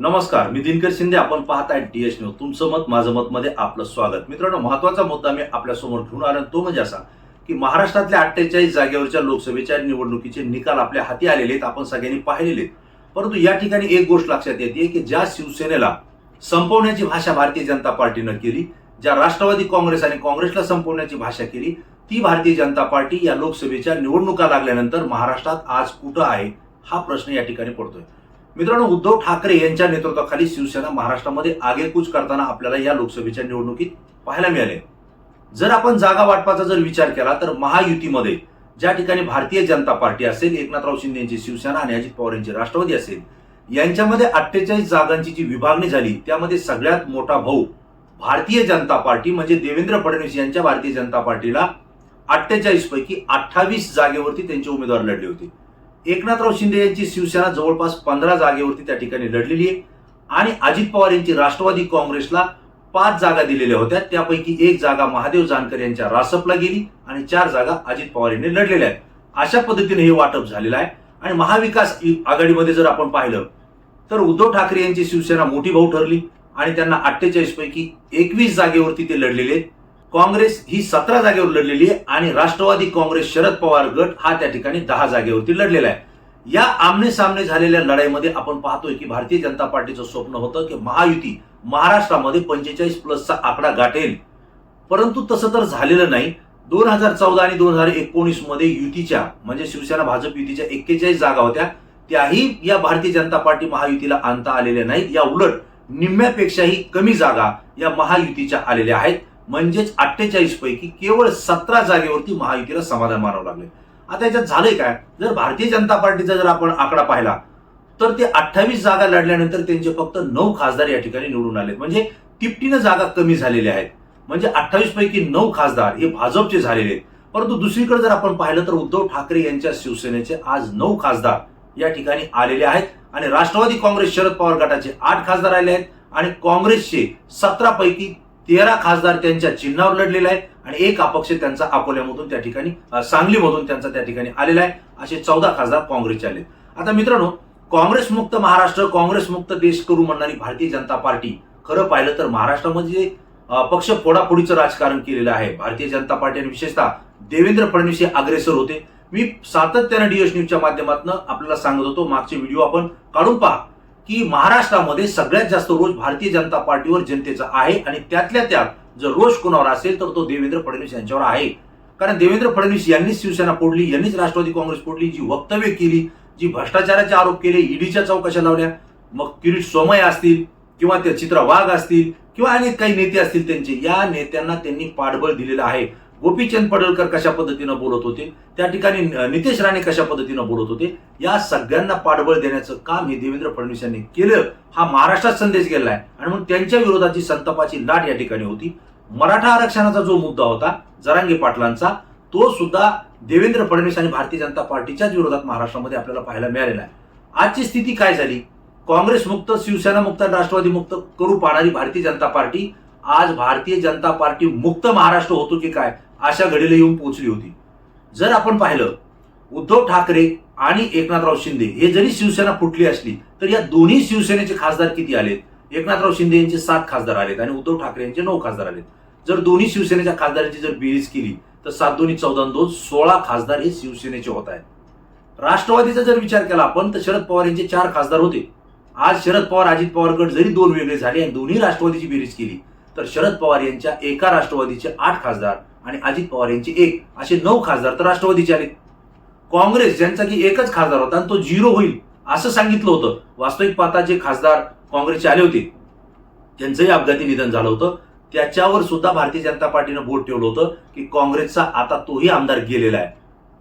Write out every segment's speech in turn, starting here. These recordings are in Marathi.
नमस्कार मी दिनकर शिंदे आपण पाहत आहे डी एच न्यूज तुमचं मत माझं मत मध्ये आपलं स्वागत. मित्रांनो महत्त्वाचा मुद्दा मी आपल्यासमोर ठेवून घेऊन आलो तो म्हणजे असा की महाराष्ट्रातल्या अठ्ठेचाळीस जागेवरच्या लोकसभेच्या निवडणुकीचे निकाल आपल्या हाती आलेले आहेत आपण सगळ्यांनी पाहिलेले आहेत. परंतु या ठिकाणी एक गोष्ट लक्षात येते की ज्या शिवसेनेला संपवण्याची भाषा भारतीय जनता पार्टीनं केली ज्या राष्ट्रवादी काँग्रेस आणि काँग्रेसला संपवण्याची भाषा केली ती भारतीय जनता पार्टी या लोकसभेच्या निवडणुका लागल्यानंतर महाराष्ट्रात आज कुठं आहे हा प्रश्न या ठिकाणी पडतोय. मित्रांनो उद्धव ठाकरे यांच्या नेतृत्वाखाली शिवसेना महाराष्ट्रामध्ये आगेकूच करताना आपल्याला या लोकसभेच्या निवडणुकीत पाहायला मिळाले. जर आपण जागा वाटपाचा जर विचार केला तर महायुतीमध्ये ज्या ठिकाणी भारतीय जनता पार्टी असेल एकनाथराव शिंदे यांची शिवसेना आणि अजित पवार यांची राष्ट्रवादी असेल यांच्यामध्ये अठ्ठेचाळीस जागांची जी विभागणी झाली त्यामध्ये सगळ्यात मोठा भाऊ भारतीय जनता पार्टी म्हणजे देवेंद्र फडणवीस यांच्या भारतीय जनता पार्टीला अठ्ठेचाळीस पैकी अठ्ठावीस जागेवरती त्यांचे उमेदवार लढले होते. एकनाथराव शिंदे यांची शिवसेना जवळपास पंधरा जागेवरती त्या ठिकाणी लढलेली आहे. आणि अजित पवार यांची राष्ट्रवादी काँग्रेसला पाच जागा दिलेल्या होत्या. त्यापैकी एक जागा महादेव जानकर यांच्या रासपला गेली आणि चार जागा अजित पवार यांनी लढलेल्या आहेत. अशा पद्धतीने हे वाटप झालेलं आहे. आणि महाविकास आघाडीमध्ये जर आपण पाहिलं तर उद्धव ठाकरे यांची शिवसेना मोठी भाऊ ठरली आणि त्यांना अठ्ठेचाळीस पैकी एकवीस जागेवरती ते लढलेले आहेत. काँग्रेस ही सतरा जागेवर लढलेली आहे आणि राष्ट्रवादी काँग्रेस शरद पवार गट हा त्या ठिकाणी दहा जागेवरती लढलेला आहे. या आमने सामने झालेल्या लढाईमध्ये आपण पाहतोय की भारतीय जनता पार्टीचं स्वप्न होतं की महायुती महाराष्ट्रामध्ये पंचेचाळीस प्लसचा आकडा गाठेल. परंतु तसं तर झालेलं नाही. दोन हजार चौदा आणि दोन हजार एकोणीसमध्ये युतीच्या म्हणजे शिवसेना भाजप युतीच्या एक्केचाळीस जागा होत्या. त्याही या भारतीय जनता पार्टी महायुतीला आणता आलेल्या नाहीत या उलट निम्म्यापेक्षाही कमी जागा या महायुतीच्या आलेल्या आहेत. म्हणजेच अठ्ठेचाळीस पैकी केवळ सतरा जागेवरती महायुतीला समाधान मानावं लागले आता याच्यात झालंय काय? जर भारतीय जनता पार्टीचा जर आपण आकडा पाहिला तर ते अठ्ठावीस जागा लढल्यानंतर त्यांचे फक्त नऊ खासदार या ठिकाणी निवडून आलेत. म्हणजे तिपटीनं जागा कमी झालेल्या आहेत. म्हणजे अठ्ठावीस पैकी नऊ खासदार हे भाजपचे झालेले आहेत. परंतु दुसरीकडे जर आपण पाहिलं तर उद्धव ठाकरे यांच्या शिवसेनेचे आज नऊ खासदार या ठिकाणी आलेले आहेत. आणि राष्ट्रवादी काँग्रेस शरद पवार गटाचे आठ खासदार आले आहेत. आणि काँग्रेसचे सतरा पैकी तेरा खासदार त्यांच्या चिन्हावर लढलेला आहे आणि एक अपक्ष त्यांचा अकोल्यामधून त्या ठिकाणी सांगलीमधून त्यांचा त्या ठिकाणी आलेला आहे. असे चौदा खासदार काँग्रेसचे आले आता मित्रांनो काँग्रेस मुक्त महाराष्ट्र काँग्रेस मुक्त देश करू म्हणणारी भारतीय जनता पार्टी खरं पाहिलं तर महाराष्ट्रामध्ये पक्ष फोडाफोडीचं राजकारण केलेलं आहे. भारतीय जनता पार्टी आणि विशेषतः देवेंद्र फडणवीस हे अग्रेसर होते. मी सातत्यानं डीएस न्यूजच्या माध्यमातून आपल्याला सांगत होतो मागचे व्हिडिओ आपण काढून पहा. की महाराष्ट्रामध्ये सगळ्यात जास्त रोष भारतीय जनता पार्टीवर जनतेचा आहे आणि त्यातल्या त्यात जर रोष कोणावर असेल तर तो देवेंद्र फडणवीस यांच्यावर आहे. कारण देवेंद्र फडणवीस यांनीच शिवसेना फोडली यांनीच राष्ट्रवादी काँग्रेस फोडली जी वक्तव्य केली जी भ्रष्टाचाराचे आरोप केले ईडीच्या चौकशा लावल्या. मग किरीट सोमय असतील किंवा ते चित्रा वाघ असतील किंवा अनेक काही नेते असतील त्यांचे या नेत्यांना त्यांनी पाठबळ दिलेलं आहे. गोपीचंद पडळकर कशा पद्धतीनं बोलत होते त्या ठिकाणी नितेश राणे कशा पद्धतीनं बोलत होते या सगळ्यांना पाठबळ देण्याचं काम हे देवेंद्र फडणवीस यांनी केलं. हा महाराष्ट्रात संदेश गेलाय. आणि मग त्यांच्या विरोधाची संतापाची लाट या ठिकाणी होती. मराठा आरक्षणाचा जो मुद्दा होता जरांगे पाटलांचा तो सुद्धा देवेंद्र फडणवीस आणि भारतीय जनता पार्टीच्याच विरोधात महाराष्ट्रामध्ये आपल्याला पाहायला मिळालेला आहे. आजची स्थिती काय झाली? काँग्रेस मुक्त शिवसेना मुक्त राष्ट्रवादी मुक्त करू पाहणारी भारतीय जनता पार्टी. आज भारतीय जनता पार्टी मुक्त महाराष्ट्र होतो की काय? अशा घडीला येऊन पोहोचली होती. जर आपण पाहिलं उद्धव ठाकरे आणि एकनाथराव शिंदे हे जरी शिवसेना फुटली असली तर या दोन्ही शिवसेनेचे खासदार किती आलेत? एकनाथराव शिंदे यांचे सात खासदार आलेत आणि उद्धव ठाकरे यांचे नऊ खासदार आलेत. जर दोन्ही शिवसेनेच्या खासदारांची जर बेरीज केली तर सात दोन्ही चौदा दोन सोळा खासदार हे शिवसेनेचे होत आहेत. राष्ट्रवादीचा जर विचार केला आपण तर शरद पवार यांचे चार खासदार होते. आज शरद पवार अजित पवारगड जरी दोन वेगळे झाले आणि दोन्ही राष्ट्रवादीची बेरीज केली तर शरद पवार यांच्या एका राष्ट्रवादीचे आठ खासदार आणि अजित पवार यांचे एक. असे नऊ खासदार तर राष्ट्रवादीचे आले काँग्रेस ज्यांचा की एकच खासदार होता आणि तो झिरो होईल असं सांगितलं होतं. वास्तविक पाहता जे खासदार काँग्रेसचे आले होते त्यांचंही अपघाती निधन झालं होतं. त्याच्यावर सुद्धा भारतीय जनता पार्टीनं बोट ठेवलं होतं की काँग्रेसचा आता तोही आमदार गेलेला आहे.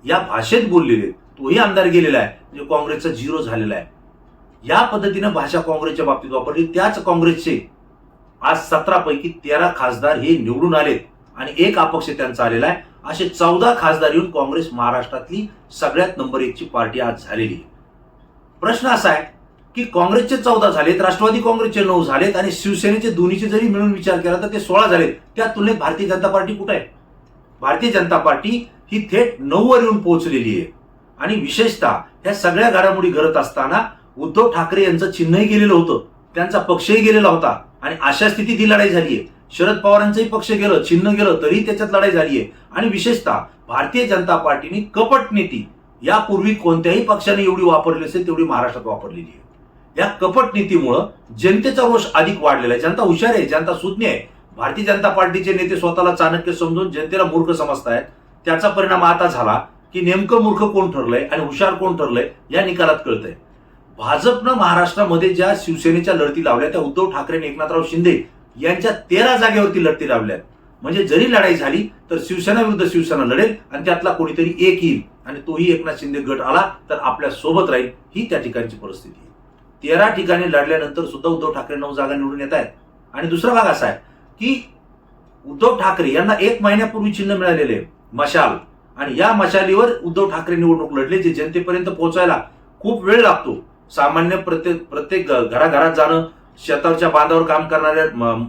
या भाषेत बोललेले तोही आमदार गेलेला आहे. म्हणजे काँग्रेसचा झिरो झालेला आहे. या पद्धतीनं भाषा काँग्रेसच्या बाबतीत वापरली. त्याच काँग्रेसचे आज सतरापैकी तेरा खासदार हे निवडून आलेत. आणि एक अपक्ष त्यांचा आलेला आहे. असे चौदा खासदार येऊन काँग्रेस महाराष्ट्रातली सगळ्यात नंबर एकची पार्टी आज झालेली आहे. प्रश्न असा आहे की काँग्रेसचे चौदा झालेत राष्ट्रवादी काँग्रेसचे नऊ झालेत आणि शिवसेनेचे दोन्हीचे जरी मिळून विचार केला तर ते सोळा झालेत. त्या तुलनेत भारतीय जनता पार्टी कुठे आहे? भारतीय जनता पार्टी ही थेट नऊवर येऊन पोहोचलेली आहे. आणि विशेषतः ह्या सगळ्या घडामोडी घडत असताना उद्धव ठाकरे यांचं चिन्हही गेलेलं होतं. त्यांचा पक्षही गेलेला होता. आणि अशा स्थितीत ही लढाई झाली आहे. शरद पवारांचंही पक्ष गेलं चिन्ह गेलं तरी त्याच्यात लढाई झाली आहे आणि विशेषतः भारतीय जनता पार्टीने कपट नीती यापूर्वी कोणत्याही पक्षाने एवढी वापरली असेल तेवढी महाराष्ट्रात वापरलेली आहे. या कपट नीतीमुळं जनतेचा रोष अधिक वाढलेला आहे. जनता हुशार आहे जनता सुज्ञ आहे. भारतीय जनता पार्टीचे नेते स्वतःला चाणक्य समजून जनतेला मूर्ख समजतायत. त्याचा परिणाम आता झाला की नेमकं मूर्ख कोण ठरलंय आणि हुशार कोण ठरलंय या निकालात कळतंय. भाजपनं महाराष्ट्रामध्ये ज्या शिवसेनेच्या लढती लावल्या त्या उद्धव ठाकरे एकनाथराव शिंदे यांच्या तेरा जागेवरती लढती लावल्यात. म्हणजे जरी लढाई झाली तर शिवसेना विरुद्ध शिवसेना लढेल आणि त्यातला कोणीतरी एक येईल आणि तोही एकनाथ शिंदे गट आला तर आपल्यासोबत राहील ही त्या ठिकाणची परिस्थिती आहे. तेरा ठिकाणी लढल्यानंतर सुद्धा उद्धव ठाकरे नऊ जागा निवडून येत आहेत. आणि दुसरा भाग असा आहे की उद्धव ठाकरे यांना एक महिन्यापूर्वी चिन्ह मिळालेले मशाल. आणि या मशालीवर उद्धव ठाकरे निवडणूक लढले जे जनतेपर्यंत पोहोचायला खूप वेळ लागतो. सामान्य प्रत्येक प्रत्येक घराघरात जाणं शेताच्या बांधावर काम करणाऱ्या म-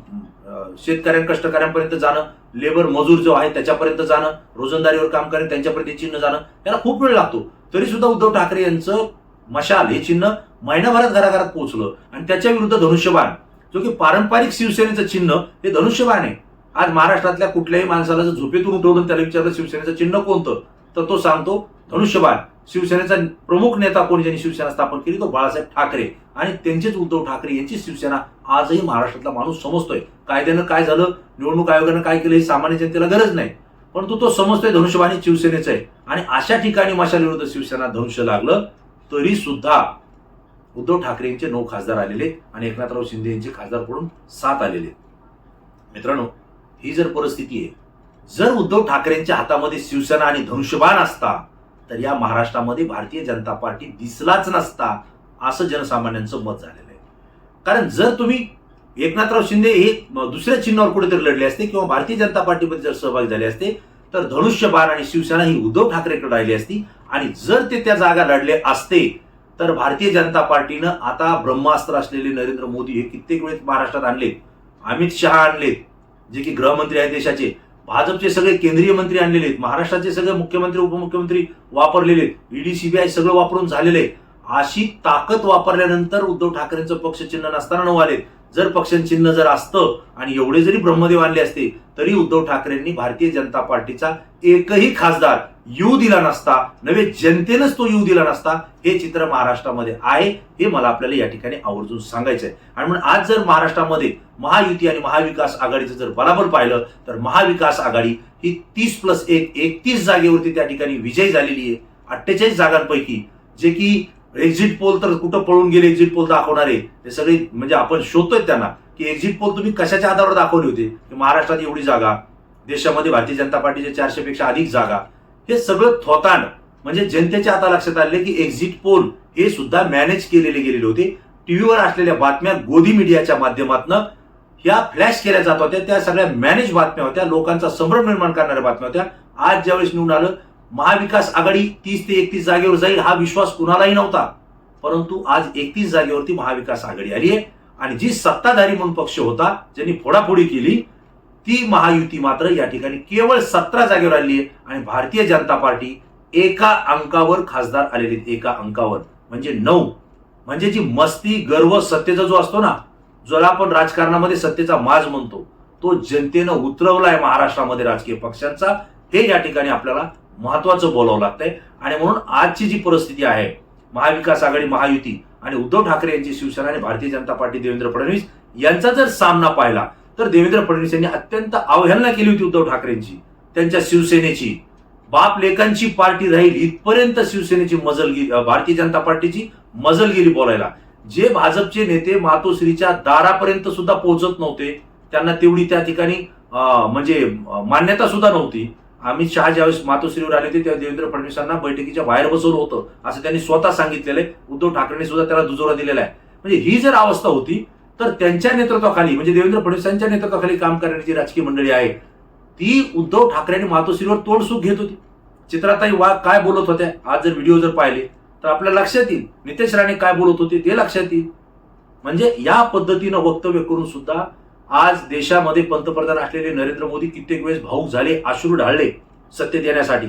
शेतकऱ्यां कष्टकऱ्यांपर्यंत जाणं लेबर मजूर जो आहे त्याच्यापर्यंत जाणं रोजंदारीवर काम करेन त्यांच्यापर्यंत चिन्ह जाणं त्याला खूप वेळ लागतो. तरी सुद्धा उद्धव ठाकरे यांचं मशाल हे चिन्ह महिनाभरात घराघरात पोहोचलं. आणि त्याच्या विरुद्ध धनुष्यबाण जो की पारंपरिक शिवसेनेचं चिन्ह हे धनुष्यबाण आहे. आज महाराष्ट्रातल्या कुठल्याही माणसाला जर झोपेतून उठवलं त्याला विचारलं शिवसेनेचं चिन्ह कोणतं तर तो सांगतो धनुष्यबाण. शिवसेनेचा प्रमुख नेता कोण ज्यांनी शिवसेना स्थापन केली तो बाळासाहेब ठाकरे. आणि त्यांचेच उद्धव ठाकरे यांची शिवसेना आजही महाराष्ट्रातला माणूस समजतोय. कायद्यानं काय झालं निवडणूक आयोगानं काय केलं हे सामान्य जनतेला गरज नाही. परंतु तो समजतोय धनुष्यबाणी शिवसेनेचं आहे. आणि अशा ठिकाणी मशाल विरुद्ध शिवसेना धनुष्य लागलं तरी सुद्धा उद्धव ठाकरे यांचे नऊ खासदार आलेले आणि एकनाथराव शिंदे यांचे खासदार पडून सात आलेले मित्रांनो ही जर परिस्थिती आहे जर उद्धव ठाकरेंच्या हातामध्ये शिवसेना आणि धनुष्यबाण असता तर या महाराष्ट्रामध्ये भारतीय जनता पार्टी दिसलाच नसता असं जनसामान्यांचं मत झालेलं आहे. कारण जर तुम्ही एकनाथराव शिंदे हे दुसऱ्या चिन्हावर कुठेतरी लढले असते किंवा भारतीय जनता पार्टीमध्ये जर सहभागी झाले असते तर धनुष्यबाण आणि शिवसेना ही उद्धव ठाकरेकडे राहिली असती. आणि जर ते त्या जागा लढले असते तर भारतीय जनता पार्टीनं आता ब्रह्मास्त्र असलेले नरेंद्र मोदी हे कित्येक वेळेस महाराष्ट्रात आणलेत. अमित शहा आणलेत जे की गृहमंत्री आहेत देशाचे. भाजपचे सगळे केंद्रीय मंत्री आणलेले आहेत. महाराष्ट्राचे सगळे मुख्यमंत्री उपमुख्यमंत्री वापरलेले आहेत. ईडी सीबीआय सगळं वापरून झालेले आहे. अशी ताकद वापरल्यानंतर उद्धव ठाकरेंचं पक्ष चिन्ह नसताना नऊ आले. जर पक्षचिन्ह जर असतं आणि एवढे जरी ब्रह्मदेव आणले असते तरी उद्धव ठाकरेंनी भारतीय जनता पार्टीचा एकही खासदार येऊ दिला नसता नव्हे जनतेनंच तो येऊ दिला नसता हे चित्र महाराष्ट्रामध्ये आहे हे मला आपल्याला या ठिकाणी आवर्जून सांगायचं आहे आणि म्हणून आज जर महाराष्ट्रामध्ये महायुती आणि महाविकास आघाडीचं जर बराबर पाहिलं तर महाविकास आघाडी ही तीस प्लस एक एकतीस जागेवरती त्या ठिकाणी विजयी झालेली आहे. अठ्ठेचाळीस जागांपैकी जे की एक्झिट पोल तर कुठं पळून गेले एक्झिट पोल दाखवणारे ते सगळे म्हणजे आपण शोधतोय त्यांना की एक्झिट पोल तुम्ही कशाच्या आधारावर दाखवले होते? की महाराष्ट्रात एवढी जागा देशामध्ये भारतीय जनता पार्टीच्या चारशे पेक्षा अधिक जागा हे सगळं थोतांड म्हणजे जनतेच्या आता लक्षात आले की एक्झिट पोल हे सुद्धा मॅनेज केलेले गेलेले होते. टीव्हीवर असलेल्या बातम्या गोदी मीडियाच्या माध्यमातून ह्या फ्लॅश केल्या जात होत्या त्या सगळ्या मॅनेज बातम्या होत्या लोकांचा संभ्रम निर्माण करणाऱ्या बातम्या होत्या. आज ज्यावेळेस निवडून आलं महाविकास आघाडी तीस ते एकतीस जागेवर जाईल हा विश्वास कुणालाही नव्हता. परंतु आज एकतीस जागेवरती महाविकास आघाडी आली आहे. आणि जी सत्ताधारी म्हणून पक्ष होता ज्यांनी फोडाफोडी केली ती महायुती मात्र या ठिकाणी केवळ सतरा जागेवर आली आहे. आणि भारतीय जनता पार्टी एका अंकावर खासदार आलेले एका अंकावर. म्हणजे नऊ. म्हणजे जी मस्ती गर्व सत्तेचा जो असतो ना ज्याला आपण राजकारणामध्ये सत्तेचा माज म्हणतो तो जनतेनं उतरवलाय महाराष्ट्रामध्ये राजकीय पक्षांचा. हे या ठिकाणी आपल्याला महत्वाचं बोलावं लागतंय. आणि म्हणून आजची जी परिस्थिती आहे महाविकास आघाडी महायुती आणि उद्धव ठाकरे यांची शिवसेना आणि भारतीय जनता पार्टी देवेंद्र फडणवीस यांचा जर सामना पाहिला तर देवेंद्र फडणवीस यांनी अत्यंत अवहेलना केली होती उद्धव ठाकरेंची. त्यांच्या शिवसेनेची. बाप लेखांची पार्टी राहील इथपर्यंत शिवसेनेची मजल गेली भारतीय जनता पार्टीची मजल गेली बोलायला. जे भाजपचे नेते मातोश्रीच्या दारापर्यंत सुद्धा पोहोचत नव्हते त्यांना तेवढी त्या ठिकाणी म्हणजे मान्यता सुद्धा नव्हती. अमित शहा ज्यावेळेस मातोश्रीवर आले होते तेव्हा देवेंद्र फडणवीसांना बैठकीच्या बाहेर बसवलं होतं. असं त्यांनी स्वतः सांगितलेलं आहे. उद्धव ठाकरेंनी सुद्धा त्याला दुजोरा दिलेला आहे. म्हणजे ही जर अवस्था होती तर त्यांच्या नेतृत्वाखाली म्हणजे देवेंद्र फडणवीसांच्या नेतृत्वाखाली काम करण्याची राजकीय मंडळी आहे ती उद्धव ठाकरे आणि मातोश्रीवर तोडसुख घेत होती. चित्राताई वा काय बोलत होत्या? आज जर व्हिडिओ जर पाहिले तर आपल्या लक्षात येईल. नितेश राणे काय बोलत होते ते लक्षात येईल. म्हणजे या पद्धतीनं वक्तव्य करून सुद्धा आज देशामध्ये पंतप्रधान असलेले नरेंद्र मोदी कित्येक वेळेस भाऊक झाले अश्रू ढाळले सत्तेत येण्यासाठी.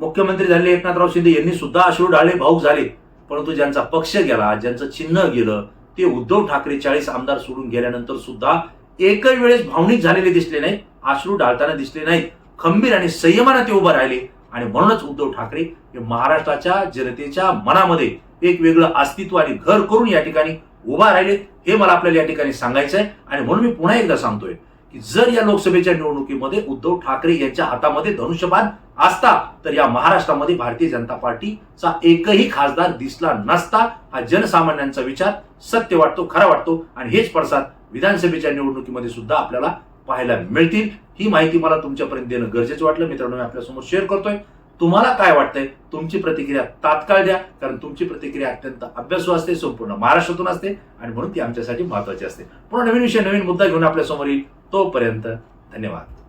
मुख्यमंत्री झाले एकनाथराव शिंदे यांनी सुद्धा अश्रू ढाळले भाऊक झाले. परंतु ज्यांचा पक्ष गेला ज्यांचं चिन्ह गेलं ते उद्धव ठाकरे चाळीस आमदार सोडून गेल्यानंतर सुद्धा एकही वेळेस भावनिक झालेले दिसले नाही अश्रू डाळताना दिसले नाहीत खंबीर आणि संयमानं ते उभं राहिले आणि म्हणूनच उद्धव ठाकरे हे महाराष्ट्राच्या जनतेच्या मनामध्ये एक वेगळं अस्तित्व आणि घर करून या ठिकाणी उभा राहिले हे मला आपल्याला या ठिकाणी सांगायचं आहे आणि म्हणून मी पुन्हा एकदा सांगतोय की जर या लोकसभेच्या निवडणुकीमध्ये उद्धव ठाकरे यांच्या हातामध्ये धनुष्यबाण असता तर या महाराष्ट्रामध्ये भारतीय जनता पार्टीचा एकही खासदार दिसला नसता. हा जनसामान्यांचा विचार सत्य वाटतो खरा वाटतो आणि हेच पडसाद विधानसभेच्या निवडणुकीमध्ये सुद्धा आपल्याला पाहायला मिळतील. ही माहिती मला तुमच्यापर्यंत देणं गरजेचं वाटलं. मित्रांनो मी आपल्यासमोर शेअर करतोय. तुम्हाला काय वाटतंय? तुमची प्रतिक्रिया तात्काळ द्या कारण तुमची प्रतिक्रिया अत्यंत अभ्यासू असते संपूर्ण महाराष्ट्रातून असते आणि म्हणून ती आमच्यासाठी महत्वाची असते. पुन्हा नवीन विषय नवीन मुद्दा घेऊन आपल्यासमोर येईल. तोपर्यंत धन्यवाद.